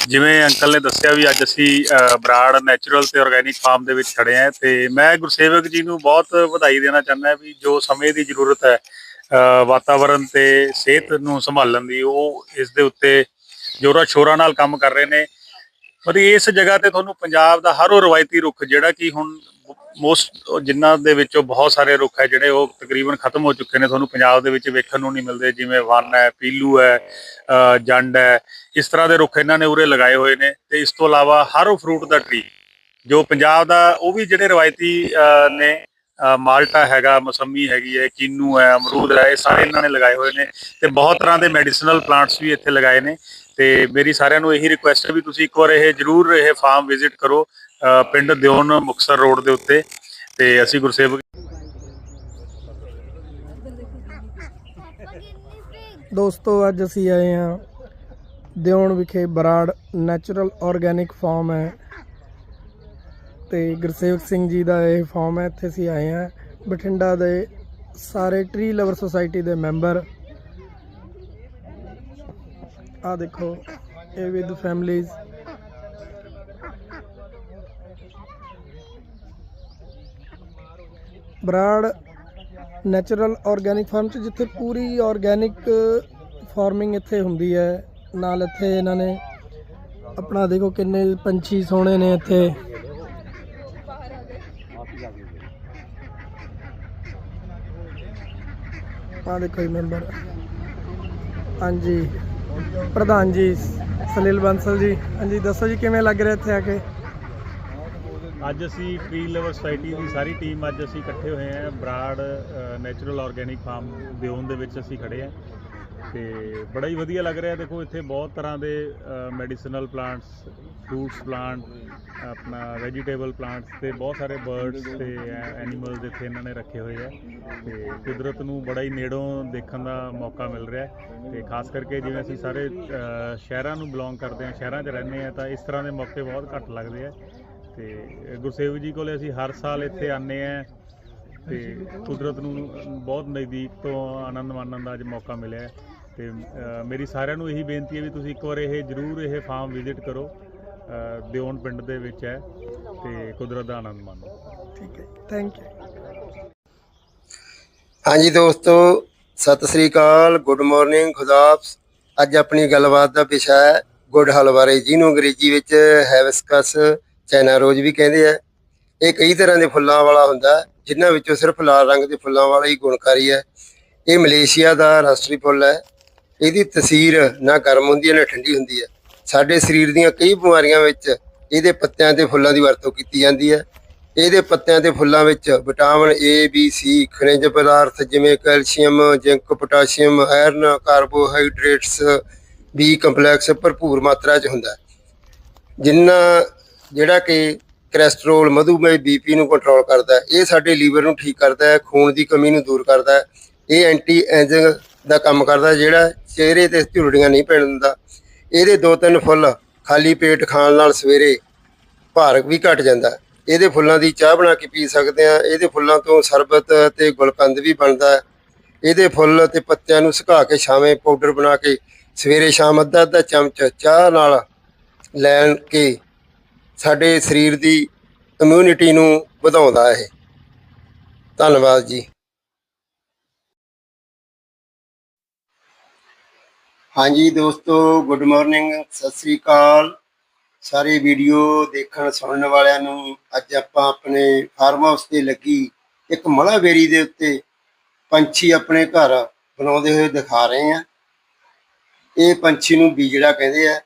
ਜਿਵੇਂ ਅੰਕਲ ਨੇ ਦੱਸਿਆ ਵੀ ਅੱਜ ਅਸੀਂ ਅ, ਬਰਾੜ ਨੈਚੁਰਲ ਤੇ ਆਰਗੇਨਿਕ ਫਾਰਮ ਦੇ ਵਿੱਚ ਖੜੇ ਆ ਤੇ ਮੈਂ ਗੁਰਸੇਵਕ ਜੀ ਨੂੰ ਬਹੁਤ ਵਧਾਈ ਦੇਣਾ ਚਾਹੁੰਦਾ ਵੀ ਜੋ ਸਮੇਂ ਦੀ ਜ਼ਰੂਰਤ ਹੈ ਅ, ਵਾਤਾਵਰਣ ਤੇ ਸਿਹਤ ਨੂੰ ਸੰਭਾਲਣ ਦੀ ਉਹ ਇਸ ਦੇ ਉੱਤੇ ਜੋਰਾਂ ਸ਼ੋਰਾਂ ਨਾਲ ਕੰਮ ਕਰ ਰਹੇ ਨੇ ਪਰ ਇਸ ਜਗ੍ਹਾ ਤੇ ਤੁਹਾਨੂੰ ਪੰਜਾਬ ਦਾ ਹਰ ਉਹ ਰਵਾਇਤੀ ਰੁੱਖ ਜਿਹੜਾ ਕਿ ਹੁਣ ਮੋਸਟ ਜਿਨ੍ਹਾਂ ਦੇ ਵਿੱਚੋਂ ਬਹੁਤ ਸਾਰੇ ਰੁੱਖ ਹੈ ਜਿਹੜੇ ਉਹ ਤਕਰੀਬਨ ਖਤਮ ਹੋ ਚੁੱਕੇ ਨੇ, ਤੁਹਾਨੂੰ ਪੰਜਾਬ ਦੇ ਵਿੱਚ ਵੇਖਣ ਨੂੰ ਨਹੀਂ ਮਿਲਦੇ, ਜਿਵੇਂ ਵਨ ਹੈ, ਪੀਲੂ ਹੈ ਜੰਡ ਹੈ, ਇਸ ਤਰ੍ਹਾਂ ਦੇ ਰੁੱਖ ਇਹਨਾਂ ਨੇ ਉਰੇ ਲਗਾਏ ਹੋਏ ਨੇ ਤੇ ਇਸ ਤੋਂ ਇਲਾਵਾ ਹਰ ਉਹ ਫਰੂਟ ਦਾ ਟਰੀ ਜੋ ਪੰਜਾਬ ਦਾ ਉਹ ਵੀ ਜਿਹੜੇ ਰਵਾਇਤੀ ਨੇ ਮਾਲਟਾ ਹੈਗਾ, ਮੌਸਮੀ ਹੈਗੀ ਹੈ, ਕੀਨੂ ਹੈ, ਅਮਰੂਦ ਹੈ, ਇਹ ਸਾਰੇ ਇਹਨਾਂ ਨੇ ਲਗਾਏ ਹੋਏ ਨੇ ਤੇ ਬਹੁਤ ਤਰ੍ਹਾਂ ਦੇ ਮੈਡੀਸਨਲ ਪਲਾਂਟਸ ਵੀ ਇੱਥੇ ਲਗਾਏ ਨੇ ਤੇ ਮੇਰੀ ਸਾਰਿਆਂ ਨੂੰ ਇਹੀ ਰਿਕੁਐਸਟ ਹੈ ਵੀ ਤੁਸੀਂ ਇੱਕ ਵਾਰ ਇਹ ਜਰੂਰ ਇਹ ਫਾਰਮ ਵਿਜ਼ਿਟ ਕਰੋ ਪਿੰਡ ਦਿਓਨ ਮੁਕਸਰ ਰੋਡ ਦੇ ਉੱਤੇ ਤੇ ਅਸੀਂ ਗੁਰਸੇਵਕ ਦੋਸਤੋ, ਅੱਜ ਅਸੀਂ ਆਏ ਹਾਂ ਦਿਉਣ ਵਿਖੇ ਬਰਾੜ ਨੈਚੁਰਲ ਆਰਗੈਨਿਕ ਫਾਰਮ ਹੈ ਤੇ ਗੁਰਸੇਵਕ ਸਿੰਘ ਜੀ ਦਾ ਇਹ ਫਾਰਮ ਹੈ, ਇੱਥੇ ਅਸੀਂ ਆਏ ਹਾਂ। ਬਠਿੰਡਾ ਦੇ ਸਾਰੇ ਟ੍ਰੀ ਲਵਰ ਸੁਸਾਇਟੀ ਦੇ ਮੈਂਬਰ ਆ ਦੇਖੋ, ਇਹ with families Brar natural organic farm ਚ, ਜਿੱਥੇ ਪੂਰੀ ਆਰਗੈਨਿਕ ਫਾਰਮਿੰਗ ਇੱਥੇ ਹੁੰਦੀ ਹੈ। ਨਾਲ ਇੱਥੇ ਇਹਨਾਂ ਨੇ ਆਪਣਾ ਦੇਖੋ ਕਿੰਨੇ ਪੰਛੀ ਸੋਹਣੇ ਨੇ ਇੱਥੇ। ਆ ਦੇਖੋ ਜੀ ਮੈਂਬਰ ਹਾਂਜੀ। ਪ੍ਰਧਾਨ ਜੀ ਸਲੀਲ ਬੰਸਲ ਜੀ। ਹਾਂਜੀ, ਦੱਸੋ ਜੀ, ਕਿਵੇਂ ਲੱਗ ਰਿਹਾ ਇੱਥੇ ਆ ਕੇ? ਅੱਜ ਅਸੀਂ ਟ੍ਰੀ ਲਵਰ ਸੁਸਾਇਟੀ ਦੀ ਸਾਰੀ ਟੀਮ ਅੱਜ ਅਸੀਂ ਇਕੱਠੇ ਹੋਏ ਹਾਂ। Brar natural organic farm, Dion ਦੇ ਵਿੱਚ ਅਸੀਂ ਖੜੇ ਹਾਂ। ਤੇ ਬੜਾ ਹੀ ਵਧੀਆ ਲੱਗ ਰਿਹਾ। ਦੇਖੋ, ਇੱਥੇ ਬਹੁਤ ਤਰ੍ਹਾਂ ਦੇ ਮੈਡੀਸਨਲ ਪਲਾਂਟਸ ਫਰੂਟਸ ਪਲਾਂਟ ਆਪਣਾ ਵੈਜੀਟੇਬਲ ਪਲਾਂਟਸ ਤੇ ਬਹੁਤ ਸਾਰੇ ਬਰਡਸ ਤੇ ਐਨੀਮਲਸ ਇੱਥੇ ਇਹਨਾਂ ਨੇ ਰੱਖੇ ਹੋਏ ਆ। ਤੇ ਕੁਦਰਤ ਨੂੰ ਬੜਾ ਹੀ ਨੇੜੋਂ ਦੇਖਣ ਦਾ ਮੌਕਾ ਮਿਲ ਰਿਹਾ। ਹੈ ਤੇ ਖਾਸ ਕਰਕੇ ਜਿਵੇਂ ਅਸੀਂ ਸਾਰੇ ਸ਼ਹਿਰਾਂ ਨੂੰ ਬਿਲੋਂਗ ਕਰਦੇ ਹਾਂ, ਸ਼ਹਿਰਾਂ 'ਚ ਰਹਿੰਦੇ ਆ ਤਾਂ ਇਸ ਤਰ੍ਹਾਂ ਦੇ ਮੌਕੇ ਬਹੁਤ ਘੱਟ ਲੱਗਦੇ ਆ। ਤੇ ਗੁਰਸੇਵ ਜੀ ਕੋਲੇ ਅਸੀਂ ਹਰ ਸਾਲ ਇੱਥੇ ਆਨੇ ਆ ਤੇ ਕੁਦਰਤ ਨੂੰ ਬਹੁਤ ਨਜ਼ਦੀਕ ਤੋਂ ਆਨੰਦ ਮਾਣਨ ਦਾ ਅੱਜ ਮੌਕਾ ਮਿਲਿਆ। ਤੇ ਮੇਰੀ ਸਾਰਿਆਂ ਨੂੰ ਇਹੀ ਬੇਨਤੀ ਹੈ ਵੀ ਤੁਸੀਂ ਇੱਕ ਵਾਰ ਇਹ ਜਰੂਰ ਇਹ ਫਾਰਮ ਵਿਜ਼ਿਟ ਕਰੋ ਅ, ਦਿਓਣ ਪਿੰਡ ਦੇ ਵਿੱਚ ਹੈ ਤੇ ਕੁਦਰਤ ਦਾ ਆਨੰਦ ਮਾਣੋ। ਠੀਕ ਹੈ ਥੈਂਕ ਯੂ ਹਾਂਜੀ ਦੋਸਤੋ ਸਤਿ ਸ੍ਰੀ ਅਕਾਲ ਗੁੱਡ ਮਾਰਨਿੰਗ ਖੁਦਾਫਸ ਅੱਜ ਆਪਣੀ ਗੱਲਬਾਤ ਦਾ ਵਿਸ਼ਾ ਹੈ ਗੁੱਡ ਹਲਵਾਰੇ ਜਿਹਨੂੰ ਅੰਗਰੇਜ਼ੀ ਵਿੱਚ ਹੈਵਸਕਸ ਚਾਈਨਾ ਰੋਜ਼ ਵੀ ਕਹਿੰਦੇ ਆ। ਇਹ ਕਈ ਤਰ੍ਹਾਂ ਦੇ ਫੁੱਲਾਂ ਵਾਲਾ ਹੁੰਦਾ ਜਿਨ੍ਹਾਂ ਵਿੱਚੋਂ ਸਿਰਫ ਲਾਲ ਰੰਗ ਦੇ ਫੁੱਲਾਂ ਵਾਲਾ ਹੀ ਗੁਣਕਾਰੀ ਹੈ। ਇਹ ਮਲੇਸ਼ੀਆ ਦਾ ਰਾਸ਼ਟਰੀ ਫੁੱਲ ਹੈ। ਇਹਦੀ ਤਸੀਰ ਨਾ ਗਰਮ ਹੁੰਦੀ ਹੈ ਨਾ ਠੰਡੀ ਹੁੰਦੀ ਹੈ। ਸਾਡੇ ਸਰੀਰ ਦੀਆਂ ਕਈ ਬਿਮਾਰੀਆਂ ਵਿੱਚ ਇਹਦੇ ਪੱਤਿਆਂ ਤੇ ਫੁੱਲਾਂ ਦੀ ਵਰਤੋਂ ਕੀਤੀ ਜਾਂਦੀ ਹੈ। ਇਹਦੇ ਪੱਤਿਆਂ ਤੇ ਫੁੱਲਾਂ ਵਿੱਚ ਵਿਟਾਮਿਨ ਏ ਬੀ ਸੀ ਖਣਿਜ ਪਦਾਰਥ ਜਿਵੇਂ calcium, zinc, potassium iron carbohydrates B complex ਭਰਪੂਰ ਮਾਤਰਾ 'ਚ ਹੁੰਦਾ ਜਿੰਨਾ, ਜਿਹੜਾ ਕਿ ਕੋਲੇਸਟ੍ਰੋਲ ਮਧੂਮੇਹ ਬੀਪੀ ਨੂੰ ਕੰਟਰੋਲ ਕਰਦਾ ਹੈ, ਇਹ ਸਾਡੇ ਲੀਵਰ ਨੂੰ ਠੀਕ ਕਰਦਾ ਹੈ, ਖੂਨ ਦੀ ਕਮੀ ਨੂੰ ਦੂਰ ਕਰਦਾ ਹੈ। ਇਹ ਐਂਟੀ ਐਂਜਿੰਗ ਦਾ ਕੰਮ ਕਰਦਾ ਜਿਹੜਾ ਚਿਹਰੇ ਤੇ ਝੁਰੜੀਆਂ ਨਹੀਂ ਪੈਣ ਦਿੰਦਾ। ਇਹਦੇ ਦੋ ਤਿੰਨ ਫੁੱਲ ਖਾਲੀ ਪੇਟ ਖਾਣ ਨਾਲ ਸਵੇਰੇ ਭਾਰ ਵੀ ਘਟ ਜਾਂਦਾ। ਇਹਦੇ ਫੁੱਲਾਂ ਦੀ ਚਾਹ ਬਣਾ ਕੇ ਪੀ ਸਕਦੇ ਆ ਇਹਦੇ ਫੁੱਲਾਂ ਤੋਂ ਸ਼ਰਬਤ ਤੇ ਗੁਲਕੰਦ ਵੀ ਬਣਦਾ ਇਹਦੇ ਫੁੱਲ ਤੇ ਪੱਤਿਆਂ ਨੂੰ ਸੁਕਾ ਕੇ ਛਾਵੇਂ ਪਾਊਡਰ ਬਣਾ ਕੇ ਸਵੇਰੇ ਸ਼ਾਮ ਅੱਧਾ ਅੱਧਾ ਚਮਚ ਚਾਹ ਨਾਲ ਲੈਣ ਕੇ ਸਾਡੇ ਸਰੀਰ ਦੀ ਇਮਿਊਨਿਟੀ ਨੂੰ ਵਧਾਉਂਦਾ ਹੈ। ਧੰਨਵਾਦ ਜੀ। ਹਾਂਜੀ ਦੋਸਤੋ ਗੁੱਡ ਮਾਰਨਿੰਗ ਸਤਿ ਸ੍ਰੀ ਅਕਾਲ। ਸਾਰੇ ਵੀਡੀਓ ਦੇਖਣ, ਸੁਣਨ ਵਾਲਿਆਂ ਨੂੰ ਅੱਜ ਆਪਾਂ ਆਪਣੇ ਫਾਰਮ ਹਾਊਸ ਤੇ ਲੱਗੀ ਇੱਕ ਮਲਹਬੇਰੀ ਦੇ ਉੱਤੇ ਪੰਛੀ ਆਪਣੇ ਘਰ ਬਣਾਉਂਦੇ ਹੋਏ ਦਿਖਾ ਰਹੇ ਆ ਇਹ ਪੰਛੀ ਨੂੰ ਬੀਜੜਾ ਕਹਿੰਦੇ ਆ।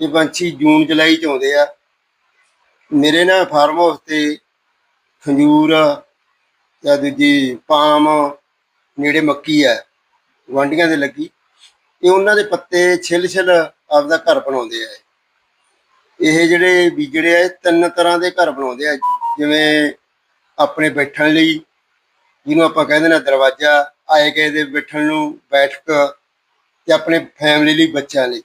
ਇਹ ਪੰਛੀ ਜੂਨ, ਜੁਲਾਈ ਚ ਆਉਂਦੇ ਆ। ਮੇਰੇ ਨਾ ਫਾਰਮ ਹਾਊਸ ਤੇ ਖੰਜੂਰ ਜਾਂ ਦੂਜੀ ਪਾਮ, ਨੇੜੇ ਮੱਕੀ ਆ, ਗੁਆਂਢੀਆਂ ਦੇ ਲੱਗੀ। ਇਹ ਉਹਨਾਂ ਦੇ ਪੱਤੇ ਛਿੱਲ ਛਿੱਲ ਆਪਦਾ ਘਰ ਬਣਾਉਂਦੇ ਆ ਇਹ। ਜਿਹੜੇ ਬੀਜੜੇ ਆ ਤਿੰਨ ਤਰ੍ਹਾਂ ਦੇ ਘਰ ਬਣਾਉਂਦੇ ਆ। ਜਿਵੇਂ ਆਪਣੇ ਬੈਠਣ ਲਈ, ਜਿਹਨੂੰ ਆਪਾਂ ਕਹਿੰਦੇ ਨੇ ਦਰਵਾਜ਼ਾ, ਆਏ ਗਏ ਦੇ ਬੈਠਣ ਨੂੰ ਬੈਠਕ ਤੇ ਆਪਣੇ ਫੈਮਿਲੀ ਲਈ ਬੱਚਿਆਂ ਲਈ।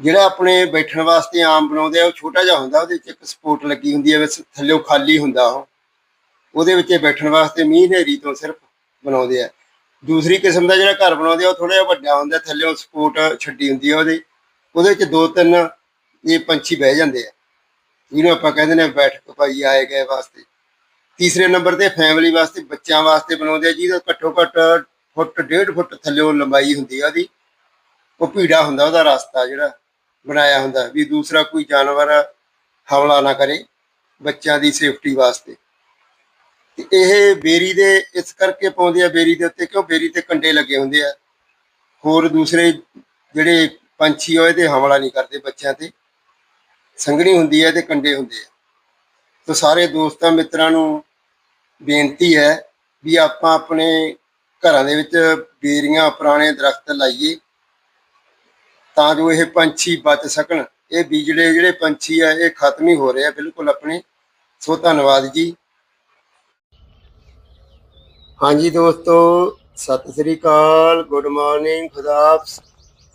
ਜਿਹੜਾ ਆਪਣੇ ਬੈਠਣ ਵਾਸਤੇ ਆਮ ਬਣਾਉਂਦੇ ਆ, ਉਹ ਛੋਟਾ ਜਿਹਾ ਹੁੰਦਾ, ਉਹਦੇ ਵਿੱਚ ਇੱਕ ਸਪੋਰਟ ਲੱਗੀ ਹੁੰਦੀ ਹੈ ਵਿੱਚ ਥੱਲੇੋਂ ਖਾਲੀ ਹੁੰਦਾ ਉਹ। ਉਹਦੇ ਵਿੱਚ ਬੈਠਣ ਵਾਸਤੇ ਮੀਂਹ ਹਨੇਰੀ ਤੋਂ ਸਿਰਫ ਬਣਾਉਂਦੇ ਆ। ਦੂਸਰੀ ਕਿਸਮ ਦਾ ਜਿਹੜਾ ਘਰ ਬਣਾਉਂਦੇ ਆ, ਉਹ ਥੋੜਾ ਜਿਹਾ ਵੱਡਾ ਹੁੰਦਾ, ਥੱਲੇੋਂ ਸਪੋਰਟ ਛੱਡੀ ਹੁੰਦੀ ਆ ਉਹਦੇ। ਉਹਦੇ ਵਿੱਚ ਦੋ ਤਿੰਨ ਇਹ ਪੰਛੀ ਬਹਿ ਜਾਂਦੇ ਆ। ਜਿਹਨੂੰ ਆਪਾਂ ਕਹਿੰਦੇ ਨੇ ਬੈਠਕ ਭਾਈ ਆਏ ਗਏ ਵਾਸਤੇ। ਤੀਸਰੇ ਨੰਬਰ ਤੇ ਫੈਮਿਲੀ ਵਾਸਤੇ, ਬੱਚਿਆਂ ਵਾਸਤੇ ਬਣਾਉਂਦੇ ਆ, ਜਿਹਦਾ ਘੱਟੋ ਘੱਟ ਫੁੱਟ, ਡੇਢ ਫੁੱਟ ਥੱਲੇੋਂ ਲੰਬਾਈ ਹੁੰਦੀ ਆ ਉਹਦੀ। ਉਹ ਭੀੜਾ ਹੁੰਦਾ, ਉਹਦਾ ਰਸਤਾ ਜਿਹੜਾ ਬਣਾਇਆ ਹੁੰਦਾ, ਵੀ ਦੂਸਰਾ ਕੋਈ ਜਾਨਵਰ ਹਮਲਾ ਨਾ ਕਰੇ ਬੱਚਿਆਂ ਦੀ ਸੇਫਟੀ ਵਾਸਤੇ। ਤੇ ਇਹ ਬੇਰੀ ਦੇ, ਇਸ ਕਰਕੇ ਪਾਉਂਦੇ ਆ ਬੇਰੀ ਦੇ ਉੱਤੇ, ਕਿਉਂ ਬੇਰੀ ਤੇ ਕੰਡੇ ਲੱਗੇ ਹੁੰਦੇ ਆ। ਹੋਰ ਦੂਸਰੇ ਜਿਹੜੇ ਪੰਛੀ ਹੋਏ ਤੇ ਹਮਲਾ ਨਹੀਂ ਕਰਦੇ ਬੱਚਿਆਂ ਤੇ। ਸੰਘਣੀ ਹੁੰਦੀ ਹੈ ਤੇ ਕੰਡੇ ਹੁੰਦੇ ਆ। ਤਾਂ ਸਾਰੇ ਦੋਸਤਾਂ ਮਿੱਤਰਾਂ ਨੂੰ ਬੇਨਤੀ ਹੈ ਵੀ ਆਪਾਂ ਆਪਣੇ ਘਰਾਂ ਦੇ ਵਿੱਚ ਬੇਰੀਆਂ, ਪੁਰਾਣੇ ਦਰਖਤ ਲਾਈਏ, ਤਾਂ ਜੋ ਇਹ ਪੰਛੀ ਬਚ ਸਕਣ। ਇਹ ਬੀਜੜੇ ਜਿਹੜੇ ਪੰਛੀ ਆ, ਇਹ ਖਤਮ ਹੀ ਹੋ ਰਹੇ ਆ, ਬਿਲਕੁਲ ਆਪਣੇ। ਸੋ ਧੰਨਵਾਦ ਜੀ। ਹਾਂਜੀ ਦੋਸਤੋ ਸਤਿ ਸ੍ਰੀ ਅਕਾਲ ਗੁੱਡ ਮਾਰਨਿੰਗ ਖੁਦਾਫਸ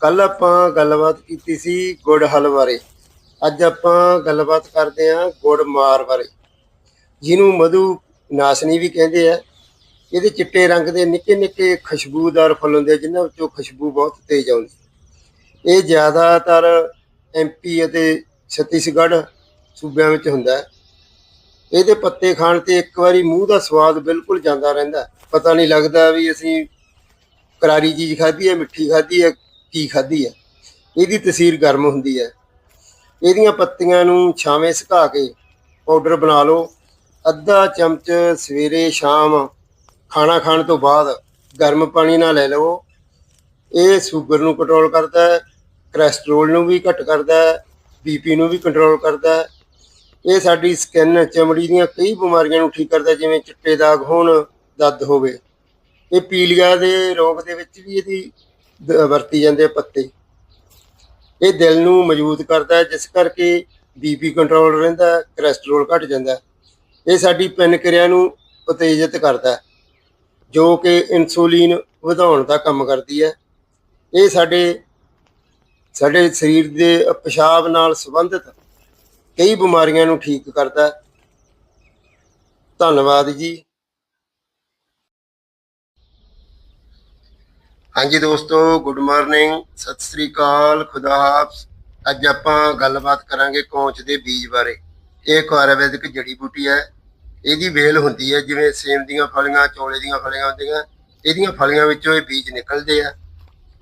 ਕੱਲ ਆਪਾਂ ਗੱਲਬਾਤ ਕੀਤੀ ਸੀ ਗੁੜ ਹਲ ਬਾਰੇ। ਅੱਜ ਆਪਾਂ ਗੱਲਬਾਤ ਕਰਦੇ ਹਾਂ ਗੁੜ ਮਾਰ ਬਾਰੇ। ਜਿਹਨੂੰ ਮਧੂ ਨਾਸਨੀ ਵੀ ਕਹਿੰਦੇ ਆ। ਇਹਦੇ ਚਿੱਟੇ ਰੰਗ ਦੇ ਨਿੱਕੇ ਨਿੱਕੇ ਖੁਸ਼ਬੂਦਾਰ ਫੁੱਲ ਹੁੰਦੇ ਆ, ਜਿਨ੍ਹਾਂ ਵਿੱਚੋਂ ਖੁਸ਼ਬੂ ਬਹੁਤ ਤੇਜ਼ ਆਉਂਦੀ ਇਹ ਜ਼ਿਆਦਾਤਰ ਐਮਪੀ ਅਤੇ ਛੱਤੀਸਗੜ੍ਹ ਸੂਬਿਆਂ ਵਿੱਚ ਹੁੰਦਾ ਹੈ। ਇਹਦੇ ਪੱਤੇ ਖਾਣ ਤੇ ਇੱਕ ਵਾਰੀ ਮੂੰਹ ਦਾ ਸਵਾਦ ਬਿਲਕੁਲ ਜਾਂਦਾ ਰਹਿੰਦਾ। ਪਤਾ ਨਹੀਂ ਲੱਗਦਾ ਵੀ ਅਸੀਂ ਕਰਾਰੀ ਚੀਜ਼ ਖਾਧੀ ਹੈ, ਮਿੱਠੀ ਖਾਧੀ ਹੈ, ਕੀ ਖਾਧੀ ਹੈ। ਇਹਦੀ ਤਸੀਰ ਗਰਮ ਹੁੰਦੀ ਹੈ। ਇਹਦੀਆਂ ਪੱਤੀਆਂ ਨੂੰ ਛਾਵੇਂ ਸੁਕਾ ਕੇ ਪਾਊਡਰ ਬਣਾ ਲਓ। ਅੱਧਾ ਚਮਚ ਸਵੇਰੇ ਸ਼ਾਮ ਖਾਣਾ ਖਾਣ ਤੋਂ ਬਾਅਦ ਗਰਮ ਪਾਣੀ ਨਾਲ ਲੈ ਲਵੋ। ਇਹ ਸ਼ੂਗਰ ਨੂੰ ਕੰਟਰੋਲ ਕਰਦਾ ਹੈ ਕੋਲੇਸਟ੍ਰੋਲ ਨੂੰ ਵੀ ਘੱਟ ਕਰਦਾ ਹੈ ਬੀਪੀ ਨੂੰ ਵੀ ਕੰਟਰੋਲ ਕਰਦਾ ਹੈ। ਇਹ ਸਾਡੀ ਸਕਿਨ ਚਮੜੀ ਦੀਆਂ ਕਈ ਬਿਮਾਰੀਆਂ ਨੂੰ ਠੀਕ ਕਰਦਾ, ਜਿਵੇਂ ਚਿੱਟੇ ਦਾਗ ਹੋਣ, ਦਰਦ ਹੋਵੇ। ਇਹ ਪੀਲੀਆ ਦੇ ਰੋਗ ਦੇ ਵਿੱਚ ਵੀ ਇਹਦੀ ਦ- ਵਰਤੀ ਜਾਂਦੇ ਆ ਪੱਤੇ। ਇਹ ਦਿਲ ਨੂੰ ਮਜ਼ਬੂਤ ਕਰਦਾ, ਜਿਸ ਕਰਕੇ ਬੀਪੀ ਕੰਟਰੋਲ ਰਹਿੰਦਾ ਹੈ ਕੋਲੇਸਟ੍ਰੋਲ ਘਟ ਜਾਂਦਾ। ਇਹ ਸਾਡੀ ਕਿਰਿਆ ਨੂੰ ਉਤੇਜਿਤ ਕਰਦਾ, ਜੋ ਕਿ ਇਨਸੂਲਿਨ ਵਧਾਉਣ ਦਾ ਕੰਮ ਕਰਦੀ ਹੈ। ਇਹ ਸਾਡੇ ਸਾਡੇ ਸਰੀਰ ਦੇ ਪਿਸ਼ਾਬ ਨਾਲ ਸੰਬੰਧਿਤ ਕਈ ਬਿਮਾਰੀਆਂ ਨੂੰ ਠੀਕ ਕਰਦਾ ਧੰਨਵਾਦ ਜੀ। ਹਾਂਜੀ ਦੋਸਤੋ ਗੁੱਡ ਮਾਰਨਿੰਗ ਸਤਿ ਸ੍ਰੀ ਅਕਾਲ, ਖੁਦਾ ਹਾਫਿਜ਼। ਅੱਜ ਆਪਾਂ ਗੱਲਬਾਤ ਕਰਾਂਗੇ ਕੌਂਚ ਦੇ ਬੀਜ ਬਾਰੇ। ਇਹ ਇੱਕ ਆਯੁਰਵੈਦਿਕ ਜੜੀ ਬੂਟੀ ਹੈ। ਇਹਦੀ ਵੇਲ ਹੁੰਦੀ ਹੈ, ਜਿਵੇਂ ਸੇਮ ਦੀਆਂ ਫਲੀਆਂ, ਚੋਲੇ ਦੀਆਂ ਫਲੀਆਂ ਹੁੰਦੀਆਂ, ਇਹਦੀਆਂ ਫਲੀਆਂ ਵਿੱਚੋਂ ਇਹ ਬੀਜ ਨਿਕਲਦੇ ਆ।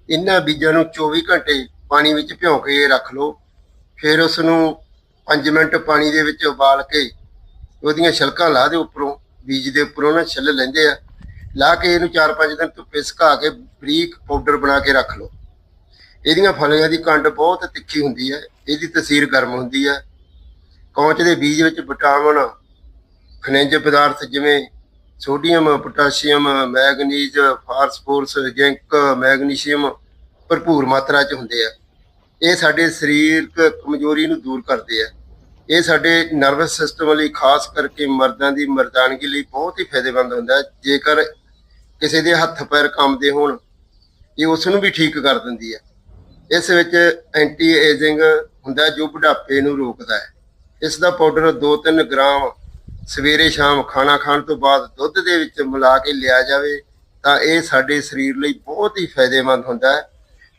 ਇਹਨਾਂ ਬੀਜਾਂ ਨੂੰ 24 ਘੰਟੇ ਪਾਣੀ ਵਿੱਚ ਭਿਉਂ ਕੇ ਰੱਖ ਲਓ। ਫਿਰ ਉਸ ਨੂੰ 5 ਮਿੰਟ ਪਾਣੀ ਦੇ ਵਿੱਚ ਉਬਾਲ ਕੇ ਉਹਦੀਆਂ ਛਿਲਕਾਂ ਲਾ ਦੇ ਉੱਪਰੋਂ, ਬੀਜ ਦੇ ਉੱਪਰੋਂ ਨਾ ਛਿੱਲ ਲੈਂਦੇ ਆ। ਲਾ ਕੇ ਇਹਨੂੰ 4-5 ਦਿਨ ਧੁੱਪੇ ਸੁਕਾ ਕੇ ਬਰੀਕ ਪਾਊਡਰ ਬਣਾ ਕੇ ਰੱਖ ਲਓ। ਇਹਦੀਆਂ ਫਲੀਆਂ ਦੀ ਕੰਡ ਬਹੁਤ ਤਿੱਖੀ ਹੁੰਦੀ ਹੈ, ਇਹਦੀ ਤਸੀਰ ਗਰਮ ਹੁੰਦੀ ਹੈ। ਕੌਂਚ ਦੇ ਬੀਜ ਵਿੱਚ ਵਿਟਾਮਿਨ, ਖਣਿਜ ਪਦਾਰਥ ਜਿਵੇਂ sodium, potassium, manganese, phosphorus, zinc, magnesium ਭਰਪੂਰ ਮਾਤਰਾ 'ਚ ਹੁੰਦੇ ਆ। ਇਹ ਸਾਡੇ ਸਰੀਰਕ ਕਮਜ਼ੋਰੀ ਨੂੰ ਦੂਰ ਕਰਦੇ ਆ। ਇਹ ਸਾਡੇ ਨਰਵਸ ਸਿਸਟਮ ਲਈ ਖਾਸ ਕਰਕੇ ਮਰਦਾਂ ਦੀ ਮਰਦਾਨਗੀ ਲਈ ਬਹੁਤ ਹੀ ਫਾਇਦੇਮੰਦ ਹੁੰਦਾ ਜੇਕਰ ਕਿਸੇ ਦੇ ਹੱਥ ਪੈਰ ਕੰਮਦੇ ਹੋਣ, ਇਹ ਉਸ ਨੂੰ ਵੀ ਠੀਕ ਕਰ ਦਿੰਦੀ ਹੈ। ਇਸ ਵਿੱਚ ਐਂਟੀ ਏਜਿੰਗ ਹੁੰਦਾ ਜੋ ਬੁਢਾਪੇ ਨੂੰ ਰੋਕਦਾ ਹੈ। ਇਸ ਦਾ ਪਾਊਡਰ 2-3 ਗ੍ਰਾਮ ਸਵੇਰੇ ਸ਼ਾਮ ਖਾਣਾ ਖਾਣ ਤੋਂ ਬਾਅਦ ਦੁੱਧ ਦੇ ਵਿੱਚ ਮਿਲਾ ਕੇ ਲਿਆ ਜਾਵੇ, ਤਾਂ ਇਹ ਸਾਡੇ ਸਰੀਰ ਲਈ ਬਹੁਤ ਹੀ ਫਾਇਦੇਮੰਦ ਹੁੰਦਾ ਹੈ।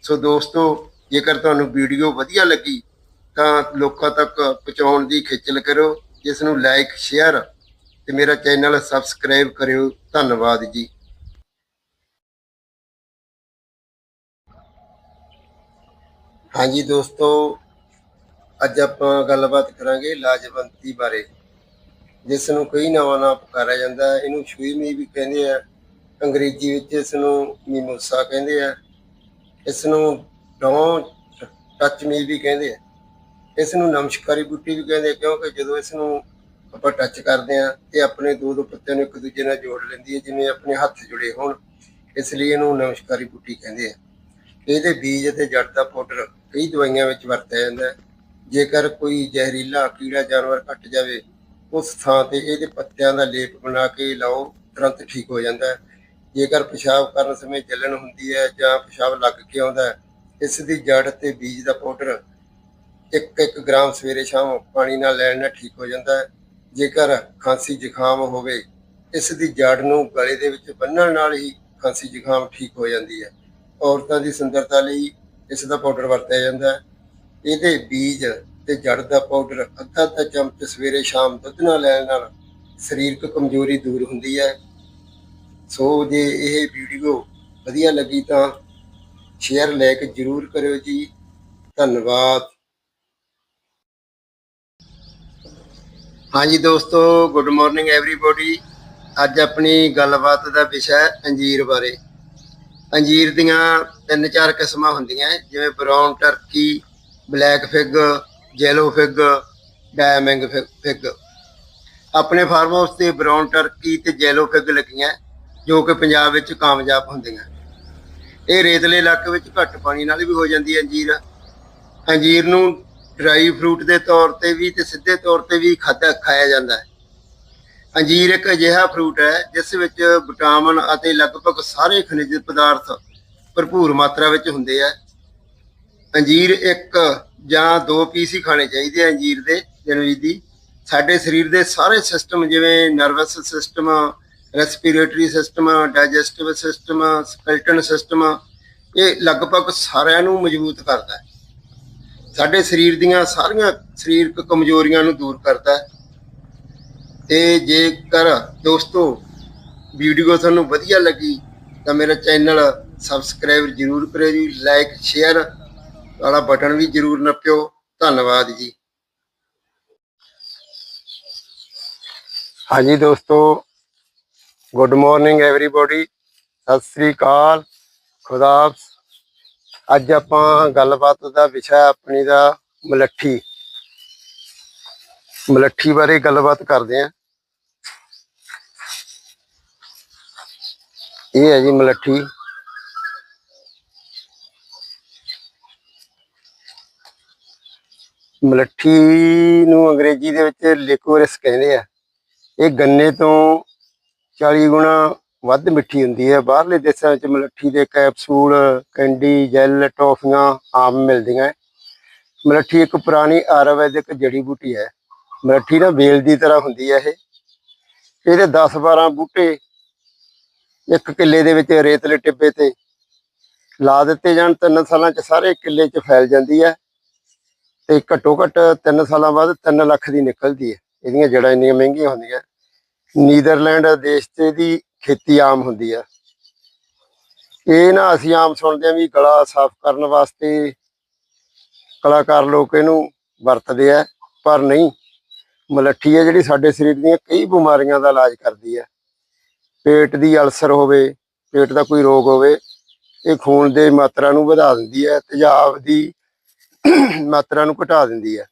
ਸੋ ਦੋਸਤੋ ਜੇਕਰ ਤੁਹਾਨੂੰ ਵੀਡੀਓ ਵਧੀਆ ਲੱਗੀ, ਤਾਂ ਲੋਕਾਂ ਤੱਕ ਪਹੁੰਚਾਉਣ ਦੀ ਖੇਚਲ ਕਰੋ ਇਸ ਨੂੰ ਲਾਈਕ ਸ਼ੇਅਰ ਤੇ ਮੇਰਾ ਚੈਨਲ ਸਬਸਕ੍ਰਾਈਬ ਕਰਿਓ। ਧੰਨਵਾਦ ਜੀ। ਹਾਂਜੀ ਦੋਸਤੋ, ਅੱਜ ਆਪਾਂ ਗੱਲਬਾਤ ਕਰਾਂਗੇ ਲਾਜਵੰਤੀ ਬਾਰੇ, ਜਿਸ ਨੂੰ ਕਈ ਨਾਵਾਂ ਨਾਲ ਪੁਕਾਰਿਆ ਜਾਂਦਾ ਹੈ। ਇਹਨੂੰ ਸ਼ੂਈਮੀ ਵੀ ਕਹਿੰਦੇ ਆ। ਅੰਗਰੇਜ਼ੀ ਵਿੱਚ ਇਸ ਨੂੰ ਮੀਮੋਸਾ ਕਹਿੰਦੇ ਆ। ਇਸ ਨੂੰ ਡੋਂ ਟੱਚ ਮੀ ਵੀ ਕਹਿੰਦੇ ਆ। ਇਸ ਨੂੰ ਨਮਸਕਾਰੀ ਬੂਟੀ ਵੀ ਕਹਿੰਦੇ ਆ, ਕਿਉਂਕਿ ਜਦੋਂ ਇਸ ਨੂੰ ਆਪਾਂ ਟੱਚ ਕਰਦੇ ਆ ਇਹ ਆਪਣੇ ਦੋ ਦੋ ਪੱਤਿਆਂ ਨੂੰ ਇੱਕ ਦੂਜੇ ਨਾਲ ਜੋੜ ਲੈਂਦੀ ਹੈ, ਜਿਵੇਂ ਆਪਣੇ ਹੱਥ ਜੁੜੇ ਹੋਣ। ਇਸ ਲਈ ਇਹਨੂੰ ਨਮਸਕਾਰੀ ਬੂਟੀ ਕਹਿੰਦੇ ਆ। ਇਹਦੇ ਬੀਜ ਅਤੇ ਜੜ ਦਾ ਪਾਊਡਰ ਕਈ ਦਵਾਈਆਂ ਵਿੱਚ ਵਰਤਿਆ ਜਾਂਦਾ ਹੈ। ਜੇਕਰ ਕੋਈ ਜ਼ਹਿਰੀਲਾ, ਕੀੜਾ, ਜਾਨਵਰ ਕੱਟ ਜਾਵੇ, ਉਸ ਥਾਂ ਤੇ ਇਹਦੇ ਪੱਤਿਆਂ ਦਾ ਲੇਪ ਬਣਾ ਕੇ ਲਾਓ, ਤੁਰੰਤ ਠੀਕ ਹੋ ਜਾਂਦਾ ਹੈ। ਜੇਕਰ ਪਿਸ਼ਾਬ ਕਰਨ ਸਮੇਂ ਜਲਨ ਹੁੰਦੀ ਹੈ ਜਾਂ ਪਿਸ਼ਾਬ ਲੱਗ ਕੇ ਆਉਂਦਾ ਹੈ ਇਸ ਦੀ ਜੜ ਤੇ ਬੀਜ ਦਾ ਪਾਊਡਰ 1-1 ਗ੍ਰਾਮ ਸਵੇਰੇ ਸ਼ਾਮ ਪਾਣੀ ਨਾਲ ਲੈਣ ਨਾਲ ਠੀਕ ਹੋ ਜਾਂਦਾ ਹੈ। ਜੇਕਰ ਖਾਂਸੀ ਜ਼ੁਕਾਮ ਹੋਵੇ, ਇਸ ਦੀ ਜੜ ਨੂੰ ਗਲੇ ਦੇ ਵਿੱਚ ਬੰਨਣ ਨਾਲ ਹੀ ਖਾਂਸੀ ਜ਼ੁਕਾਮ ਠੀਕ ਹੋ ਜਾਂਦੀ ਹੈ। ਔਰਤਾਂ ਦੀ ਸੁੰਦਰਤਾ ਲਈ ਇਸ ਦਾ ਪਾਊਡਰ ਵਰਤਿਆ ਜਾਂਦਾ ਹੈ। ਇਹਦੇ ਬੀਜ ਤੇ ਜੜ ਦਾ ਪਾਊਡਰ ਅੱਧਾ ਅੱਧਾ ਚਮਚ ਸਵੇਰੇ ਸ਼ਾਮ ਦੁੱਧ ਨਾਲ ਲੈਣ ਨਾਲ ਸਰੀਰਕ ਕਮਜ਼ੋਰੀ ਦੂਰ ਹੁੰਦੀ ਹੈ। ਸੋ ਜੇ ਇਹ ਵੀਡੀਓ ਵਧੀਆ ਲੱਗੀ ਤਾਂ ਸ਼ੇਅਰ ਲਾਇਕ ਜਰੂਰ ਕਰਿਓ ਜੀ। ਧੰਨਵਾਦ। ਹਾਂਜੀ ਦੋਸਤੋ ਗੁੱਡ ਮਾਰਨਿੰਗ ਐਵਰੀਬਾਡੀ ਅੱਜ ਆਪਣੀ ਗੱਲਬਾਤ ਦਾ ਵਿਸ਼ਾ ਹੈ ਅੰਜੀਰ ਬਾਰੇ। ਅੰਜੀਰ ਦੀਆਂ ਤਿੰਨ ਚਾਰ ਕਿਸਮਾਂ ਹੁੰਦੀਆਂ ਹੈ, ਜਿਵੇਂ brown turkey black fig yellow fig diamond fig ਆਪਣੇ ਫਾਰਮ ਹਾਊਸ ਤੇ ਬ੍ਰਾਊਨ ਟਰਕੀ ਤੇ ਜੈਲੋ ਫਿਗ ਲੱਗੀਆਂ ਜੋ ਕਿ ਪੰਜਾਬ ਵਿੱਚ ਕਾਮਯਾਬ ਹੁੰਦੀਆਂ। ਇਹ ਰੇਤਲੇ ਇਲਾਕੇ ਵਿੱਚ ਘੱਟ ਪਾਣੀ ਨਾਲ ਵੀ ਹੋ ਜਾਂਦੀ ਹੈ ਅੰਜੀਰ। ਅੰਜੀਰ ਨੂੰ ਡਰਾਈ ਫਰੂਟ ਦੇ ਤੌਰ ਤੇ ਵੀ ਤੇ ਸਿੱਧੇ ਤੌਰ ਤੇ ਵੀ ਖਾਤਾ ਖਾਇਆ ਜਾਂਦਾ ਹੈ। ਅੰਜੀਰ ਇੱਕ ਅਜਿਹਾ ਫਰੂਟ ਹੈ, ਜਿਸ ਵਿੱਚ ਵਿਟਾਮਿਨ ਅਤੇ ਲਗਭਗ ਸਾਰੇ ਖਣਿਜ ਪਦਾਰਥ ਭਰਪੂਰ ਮਾਤਰਾ ਵਿੱਚ ਹੁੰਦੇ ਆ। ਅੰਜੀਰ ਇੱਕ ਜਾਂ ਦੋ ਪੀਸ ਹੀ ਖਾਣੇ ਚਾਹੀਦੇ ਆ ਅੰਜੀਰ ਦੇ, ਜਨਵਰੀ ਦੀ। ਸਾਡੇ ਸਰੀਰ ਦੇ ਸਾਰੇ ਸਿਸਟਮ ਜਿਵੇਂ nervous system respiratory system digestive system skeleton system ਇਹ ਲਗਭਗ ਸਾਰਿਆਂ ਨੂੰ ਮਜ਼ਬੂਤ ਕਰਦਾ ਹੈ। ਸਾਡੇ ਸਰੀਰ ਦੀਆਂ ਸਾਰੀਆਂ ਸਰੀਰਕ ਕਮਜ਼ੋਰੀਆਂ ਨੂੰ ਦੂਰ ਕਰਦਾ ਹੈ। ਤੇ ਜੇਕਰ ਦੋਸਤੋ ਵੀਡੀਓ ਤੁਹਾਨੂੰ ਵਧੀਆ ਲੱਗੀ, ਤਾਂ ਮੇਰਾ ਚੈਨਲ ਸਬਸਕ੍ਰਾਈਬ ਜਰੂਰ ਕਰਿਓ ਜੀ ਲਾਈਕ ਸ਼ੇਅਰ ਵਾਲਾ ਬਟਨ ਵੀ ਜਰੂਰ ਨੱਪਿਓ। ਧੰਨਵਾਦ ਜੀ। ਹਾਂਜੀ ਦੋਸਤੋ good morning everybody Sat Sri ਅਕਾਲ। ਖੁਦਾ ਅੱਜ ਆਪਾਂ ਗੱਲਬਾਤ ਦਾ ਵਿਸ਼ਾ ਆਪਣੀ ਦਾ ਮਲੱਠੀ। ਮਲੱਠੀ ਬਾਰੇ ਗੱਲਬਾਤ ਕਰਦੇ ਆਂ ਇਹ ਹੈ ਜੀ ਮਲੱਠੀ। ਮਲੱਠੀ ਨੂੰ ਅੰਗਰੇਜ਼ੀ ਦੇ ਵਿੱਚ ਲਿਕੋਰਿਸ ਕਹਿੰਦੇ ਆ। ਇਹ ਗੰਨੇ ਤੋਂ 40 ਗੁਣਾ ਵੱਧ ਮਿੱਠੀ ਹੁੰਦੀ ਹੈ। ਬਾਹਰਲੇ ਦੇਸ਼ਾਂ ਵਿੱਚ ਮਲੱਠੀ ਦੇ ਕੈਪਸੂਲ, ਕੈਂਡੀ, ਜੈਲ, ਟੌਫੀਆਂ ਆਮ ਮਿਲਦੀਆਂ ਹੈ। ਮਲੱਠੀ ਇੱਕ ਪੁਰਾਣੀ ਆਯੁਰਵੈਦਿਕ ਜੜੀ ਬੂਟੀ ਹੈ। ਮਲੱਠੀ ਨਾ ਬੇਲ ਦੀ ਤਰ੍ਹਾਂ ਹੁੰਦੀ ਹੈ ਇਹ। ਇਹਦੇ 10-12 ਬੂਟੇ ਇੱਕ ਕਿੱਲੇ ਦੇ ਵਿੱਚ ਰੇਤਲੇ ਟਿੱਬੇ ਤੇ ਲਾ ਦਿੱਤੇ ਜਾਣ। ਤਿੰਨ ਸਾਲਾਂ 'ਚ ਸਾਰੇ ਕਿੱਲੇ 'ਚ ਫੈਲ ਜਾਂਦੀ ਹੈ ਤੇ ਘੱਟੋ ਘੱਟ 3 ਸਾਲਾਂ ਬਾਅਦ 3 ਲੱਖ ਦੀ ਨਿਕਲਦੀ ਹੈ। ਇਹਦੀਆਂ ਜੜਾਂ ਇੰਨੀਆਂ ਮਹਿੰਗੀਆਂ ਹੁੰਦੀਆਂ। ਨੀਦਰਲੈਂਡ ਦੇਸ਼ 'ਚ ਇਹਦੀ ਖੇਤੀ ਆਮ ਹੁੰਦੀ ਆ। ਇਹ ਨਾ ਅਸੀਂ ਆਮ ਸੁਣਦੇ ਆ ਵੀ ਗਲਾ ਸਾਫ਼ ਕਰਨ ਵਾਸਤੇ ਕਲਾਕਾਰ ਲੋਕ ਇਹਨੂੰ ਵਰਤਦੇ ਆ, ਪਰ ਨਹੀਂ। ਮਲੱਠੀ ਹੈ ਜਿਹੜੀ ਸਾਡੇ ਸਰੀਰ ਦੀਆਂ ਕਈ ਬਿਮਾਰੀਆਂ ਦਾ ਇਲਾਜ ਕਰਦੀ ਹੈ ਪੇਟ ਦੀ ਅਲਸਰ ਹੋਵੇ, ਪੇਟ ਦਾ ਕੋਈ ਰੋਗ ਹੋਵੇ, ਇਹ ਖੂਨ ਦੇ ਮਾਤਰਾ ਨੂੰ ਵਧਾ ਦਿੰਦੀ ਹੈ ਤੇਜ਼ਾਬ ਦੀ ਮਾਤਰਾ ਨੂੰ ਘਟਾ ਦਿੰਦੀ ਹੈ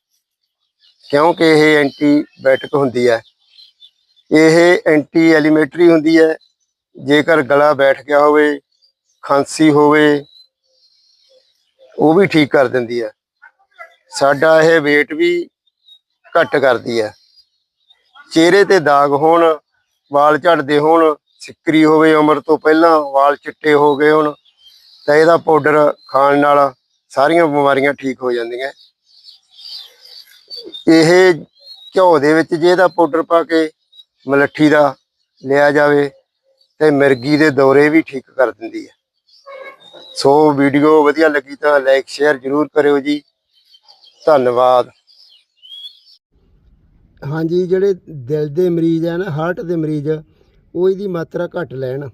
ਕਿਉਂਕਿ ਇਹ ਐਂਟੀਬਾਇਟਿਕ ਹੁੰਦੀ ਹੈ ਇਹ ਐਂਟੀ ਐਲੀਮੇਟਰੀ ਹੁੰਦੀ ਹੈ। ਜੇਕਰ ਗਲਾ ਬੈਠ ਗਿਆ ਹੋਵੇ, ਖਾਂਸੀ ਹੋਵੇ, ਉਹ ਵੀ ਠੀਕ ਕਰ ਦਿੰਦੀ ਹੈ। ਸਾਡਾ ਇਹ weight ਵੀ ਘੱਟ ਕਰਦੀ ਹੈ। ਚਿਹਰੇ ਤੇ ਦਾਗ ਹੋਣ, ਵਾਲ ਝੜਦੇ ਹੋਣ, ਸਿੱਕਰੀ ਹੋਵੇ ਉਮਰ ਤੋਂ ਪਹਿਲਾਂ, ਵਾਲ ਚਿੱਟੇ ਹੋ ਗਏ ਹੋਣ, ਤਾਂ ਇਹਦਾ ਪਾਊਡਰ ਖਾਣ ਨਾਲ ਸਾਰੀਆਂ ਬਿਮਾਰੀਆਂ ਠੀਕ ਹੋ ਜਾਂਦੀਆਂ। ਇਹ ਘਿਓ ਦੇ ਵਿੱਚ ਜੇ ਇਹਦਾ ਪਾਊਡਰ ਪਾ ਕੇ ਮਲੱਠੀ ਦਾ ਲਿਆ ਜਾਵੇ ਤੇ ਮਿਰਗੀ ਦੇ ਦੌਰੇ ਵੀ ਠੀਕ ਕਰ ਦਿੰਦੀ ਹੈ। ਸੋ ਵੀਡੀਓ ਵਧੀਆ ਲੱਗੀ ਤਾਂ ਲਾਈਕ ਸ਼ੇਅਰ ਜ਼ਰੂਰ ਕਰਿਓ ਜੀ। ਧੰਨਵਾਦ। ਹਾਂਜੀ, ਜਿਹੜੇ ਦਿਲ ਦੇ ਮਰੀਜ਼ ਆ ਨਾ ਹਾਰਟ ਦੇ ਮਰੀਜ਼, ਉਹ ਇਹਦੀ ਮਾਤਰਾ ਘੱਟ ਲੈਣ।